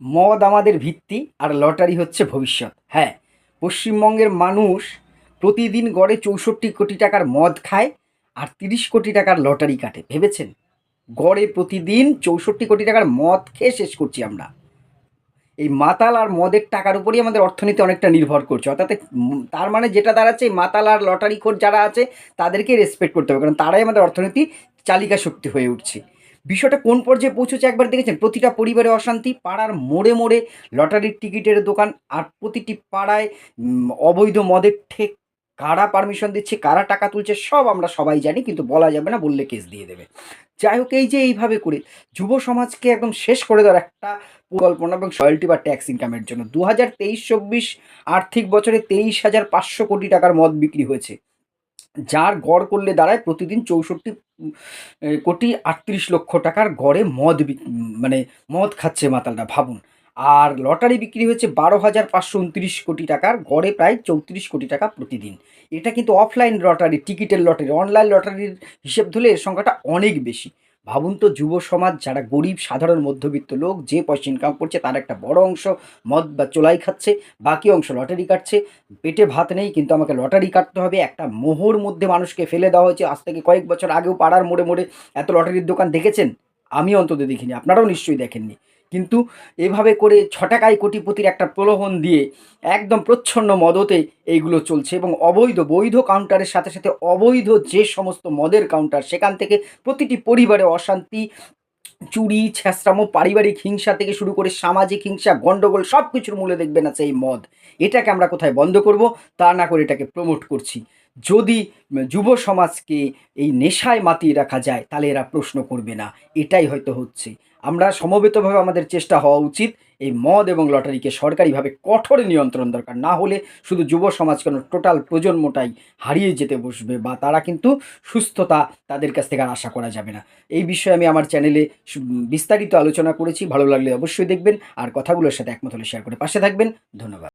মদ আমাদের ভিত্তি আর লটারি হচ্ছে ভবিষ্যৎ। হ্যাঁ পশ্চিমবঙ্গের মানুষ প্রতিদিন গড়ে চৌষট্টি কোটি টাকার মদ খায় আর তিরিশ কোটি টাকার লটারি কাটে, ভেবেছেন? গড়ে প্রতিদিন চৌষট্টি কোটি টাকার মদ খেয়ে শেষ করছি আমরা। এই মাতাল আর মদের টাকার উপরই আমাদের অর্থনীতি অনেকটা নির্ভর করছে, অর্থাৎ তার মানে যেটা দাঁড়াচ্ছে, এই মাতাল আর লটারি খোর যারা আছে তাদেরকে রেসপেক্ট করতে হবে, কারণ তারাই আমাদের অর্থনীতি চালিকা শক্তি হয়ে উঠছে। বিষয়টা কোন পর্যায়ে পৌঁছেছে একবার দেখেছেন? প্রতিটা পরিবারে অশান্তি, পাড়ার মোড়ে মোড়ে লটারির টিকিটের দোকান আর প্রতিটি পাড়ায় অবৈধ মদের ঠেক, কারা পারমিশন দিচ্ছে, কারা টাকা তুলছে, সব আমরা সবাই জানি, কিন্তু বলা যাবে না, বললে কেস দিয়ে দেবে। যাই হোক, এই যে এইভাবে করে যুব সমাজকে একদম শেষ করে দেওয়ার একটা পরিকল্পনা এবং রয়্যালটি বা ট্যাক্স ইনকামের জন্য। দু হাজার তেইশ চব্বিশ আর্থিক বছরে তেইশ হাজার পাঁচশো কোটি টাকার মদ বিক্রি হয়েছে। যার গড় করলে দাঁড়ায় প্রতিদিন চৌষট্টি কোটি আটত্রিশ লক্ষ টাকার গড়ে মদ মানে মদ খাচ্ছে মাতালটা ভাবুন। আর লটারি বিক্রি হয়েছে বারো হাজার পাঁচশো উনত্রিশ কোটি টাকার, গড়ে প্রায় চৌত্রিশ কোটি টাকা প্রতিদিন। এটা কিন্তু অফলাইন লটারি, টিকিটের লটারি, অনলাইন লটারির হিসেব ধরলে এর সংখ্যাটা অনেক বেশি। ভাবুন তো যুব সমাজ, যারা গরিব, সাধারণ, মধ্যবিত্ত লোক, যে পয়সা ইনকাম করছে তার একটা বড় অংশ মদ বা চোলাই খাচ্ছে, বাকি অংশ লটারি কাটছে। পেটে ভাত নেই, কিন্তু আমাকে লটারি কাটতে হবে, একটা মোহর মধ্যে মানুষকে ফেলে দেওয়া হয়েছে। আজ থেকে কয়েক বছর আগেও পাড়ার মোড়ে মোড়ে এত লটারির দোকান দেখেছেন? আমি অন্তত দেখিনি, আপনারাও নিশ্চয়ই দেখেননি। কিন্তু এভাবে করে ছ টাকায় কোটিপতির একটা প্রলোভন দিয়ে একদম প্রচ্ছন্ন মদতে এইগুলো চলছে এবং অবৈধ, বৈধ কাউন্টারের সাথে সাথে অবৈধ যে সমস্ত মদের কাউন্টার, সেখান থেকে প্রতিটি পরিবারে অশান্তি, চুরি, ছ্যাঁচড়ামো, পারিবারিক হিংসা থেকে শুরু করে সামাজিক হিংসা গণ্ডগোল সব কিছুর মূলে দেখবেন আছে এই মদ। এটাকে আমরা কোথায় বন্ধ করব? তা না করে এটাকে প্রমোট করছি। যদি যুব সমাজকে এই নেশায় মাতিয়ে রাখা যায়, তাহলে এরা প্রশ্ন করবে না। এটাই হয়তো হচ্ছে। আমরা সমবেতভাবে আমাদের চেষ্টা হওয়া উচিত। এই মদ এবং লটারিকে সরকারিভাবে কঠোর নিয়ন্ত্রণ দরকার। না হলে শুধু যুব সমাজ কেন টোটাল প্রজন্মটাই হারিয়ে যেতে বসবে বা তারা কিন্তু সুস্থতা তাদের কাছ থেকে আর আশা করা যাবে না। এই বিষয়ে আমি আমার চ্যানেলে বিস্তারিত আলোচনা করেছি। ভালো লাগলে অবশ্যই দেখবেন। আর কথাগুলোর সাথে একমত হলে শেয়ার করে পাশে থাকবেন। ধন্যবাদ।